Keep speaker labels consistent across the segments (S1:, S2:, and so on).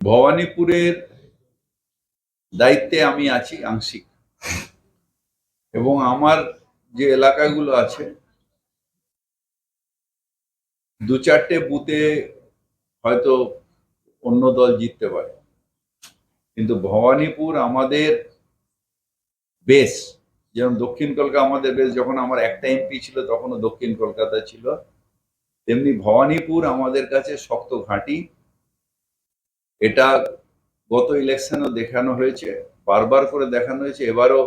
S1: ভবানীপুরের দায়িত্বে আমি আছি আংশিক। এবং আমার যে এলাকাগুলো আছে, দু চারটে বুথে হয়তো অন্য দল জিততে পারে। কিন্তু ভবানীপুর আমাদের বেশ, যেমন দক্ষিণ কলকাতা আমাদের বেশ, যখন আমার একটা এমপি ছিল তখনও দক্ষিণ কলকাতা ছিল, তেমনি ভবানীপুর আমাদের কাছে শক্ত ঘাঁটি। এটা গত ইলেকশনেও দেখানো হয়েছে, বারবার করে দেখানো হয়েছে, এবারও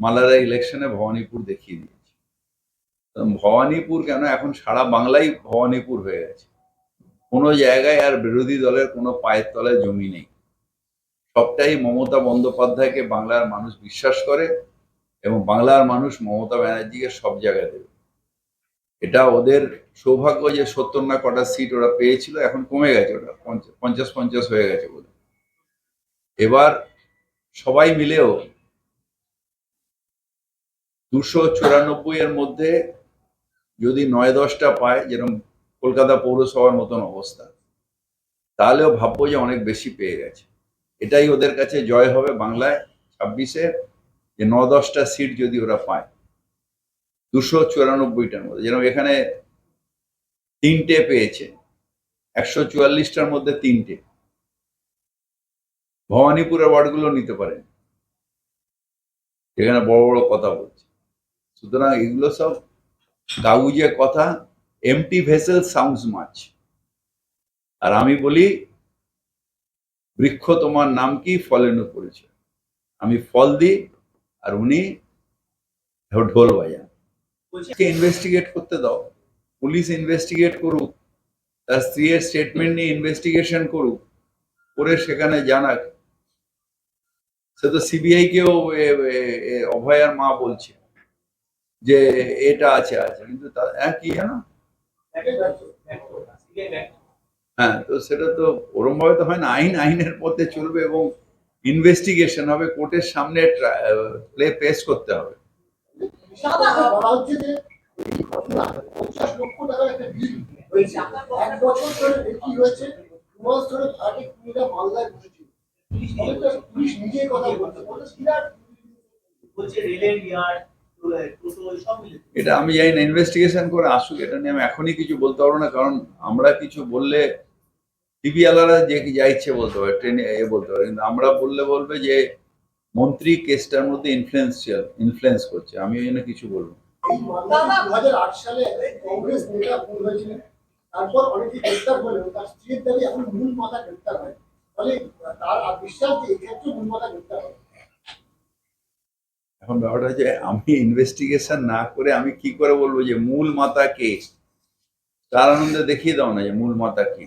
S1: মালারা ইলেকশনে ভবানীপুর দেখিয়ে দিয়েছে। ভবানীপুর কেন? এখন সারা বাংলাই ভবানীপুর হয়ে গেছে। কোনো জায়গায় আর বিরোধী দলের কোনো পায়ের তলায় জমি নেই। সবটাই মমতা বন্দ্যোপাধ্যায়কে বাংলার মানুষ বিশ্বাস করে এবং বাংলার মানুষ মমতা ব্যানার্জিকে সব জায়গায় দেবে। এটা ওদের সৌভাগ্য যে সত্তর না কটা সিট ওরা পেয়েছিল, এখন কমে গেছে ওটা পঞ্চাশ পঞ্চাশ হয়ে গেছে বলে এবার সবাই মিলেও দুশো চুরানব্বই এর মধ্যে যদি নয় দশটা পায়, যেরকম কলকাতা পৌরসভার মতন অবস্থা, তাহলেও ভাববো যে অনেক বেশি পেয়ে গেছে। এটাই ওদের কাছে জয় হবে বাংলায় ছাব্বিশে, যে ন দশটা সিট যদি ওরা পায়। দুশো চুরানব্বইটার মধ্যে। যেরকম এখানে তিনটে পেয়েছে। একশো চুয়াল্লিশটার মধ্যে তিনটে। ভবানীপুরের ওয়ার্ডগুলো নিতে পারেন। এখানে বড় বড় কথা বলছে। সুতরাং এগুলো সব কাগুজে কথা। Empty vessel sounds much. আর আমি বলি, বৃক্ষ তোমার নাম কি? ফলের পরিচয়। আমি ফল দিই, আর উনি ঢোল বাজান। ইনভেস্টিগেট করতে দাও। পুলিশ ইনভেস্টিগেট করুক, তার স্ত্রীর স্টেটমেন্ট নিয়ে ইনভেস্টিগেশন করুক, করে সেখানে জানাক। সে তো সিবিআই কেও অভয়ার মা বলছে যে এটা আছে আছে। কিন্তু হ্যাঁ কি জানো? হ্যাঁ তো সেটা তো ওরম ভাবে তো হয় না। আইন, আইনের পথে চলবে এবং ইনভেস্টিগেশন হবে, কোর্টের সামনে প্লে পেশ করতে হবে। এটা আমি জানি না ইনভেস্টিগেশন করে আসুক, এটা নিয়ে আমি এখনই কিছু বলতে পারব না, কারণ আমরা কিছু বললে টিভি আলারা যে যা ইচ্ছে বলতে পারে, ট্রেনে এ বলতে পারে। কিন্তু আমরা বললে বলবে যে মন্ত্রী কেসটার মধ্যে ইনফ্লুয়েন্সিয়াল ইনফ্লুয়েন্স করছে। আমি ওই জন্য কিছু বলব না।
S2: এই মামলায় দু হাজার আট সালে কংগ্রেস নেতা হয়েছিলেন তারপর অনেকে গ্রেপ্তার হলেও তার স্ত্রীর দাবি এখন মূল মাথা গ্রেপ্তার হয়। ফলে তার বিশ্বাস যে এক্ষেত্রে মূল মাথা গ্রেপ্তার হয়।
S1: এখন ব্যাপারটা হচ্ছে আমি ইনভেস্টিগেশন না করে আমি কি করে বলব যে মূল মাতা কে? তার আনন্দে দেখিয়ে দাও না যে মূল মাতা কে।